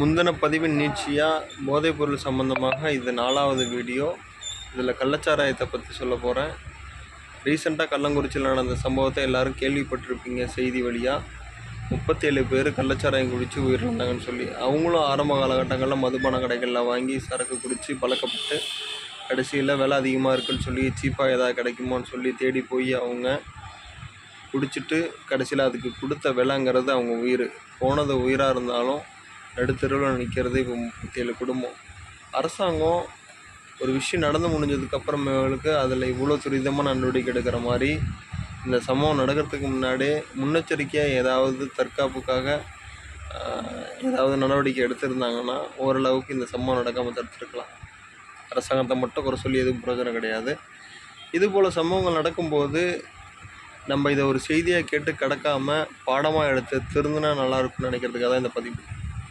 முந்தின பதிவின் நீட்சியாக போதைப்பொருள் சம்மந்தமாக இது நாலாவது வீடியோ. இதில் கள்ளச்சாராயத்தை பற்றி சொல்ல போகிறேன் ரீசெண்டாக கள்ளங்குறிச்சியில் நடந்த சம்பவத்தை எல்லாரும் கேள்விப்பட்டிருப்பீங்க செய்தி வழியாக முப்பத்தேழு பேர் கள்ளச்சாராயம் குடித்து உயிரிழந்தாங்கன்னு சொல்லி. அவங்களும் ஆரம்ப காலகட்டங்களில் மதுபான கடைகளில் வாங்கி சரக்கு குடித்து பழக்கப்பட்டு கடைசியில் விலை அதிகமாக இருக்குன்னு சொல்லி சீப்பாக எதாவது கிடைக்குமான்னு சொல்லி தேடி போய் அவங்க குடிச்சிட்டு கடைசியில் அதுக்கு கொடுத்த விலைங்கிறது அவங்க உயிர். போனது உயிராக இருந்தாலும் நடுத்தருவில் நிற்கிறது இப்போ முப்பத்தேழு குடும்பம். அரசாங்கம் ஒரு விஷயம் நடந்து முடிஞ்சதுக்கு அதில் இவ்வளோ துரிதமாக நடவடிக்கை எடுக்கிற மாதிரி இந்த சம்பவம் நடக்கிறதுக்கு முன்னாடி முன்னெச்சரிக்கையாக ஏதாவது தற்காப்புக்காக ஏதாவது நடவடிக்கை எடுத்திருந்தாங்கன்னா ஓரளவுக்கு இந்த சம்பவம் நடக்காமல் தடுத்துருக்கலாம். அரசாங்கத்தை மட்டும் குறை சொல்லி எதுவும் பிரயோஜனம் கிடையாது. இதுபோல் சம்பவங்கள் நடக்கும்போது நம்ம இதை ஒரு செய்தியாக கேட்டு கடக்காமல் பாடமாக எடுத்து திருந்தினா நல்லாயிருக்கும்னு நினைக்கிறதுக்காக தான் இந்த பதிவு.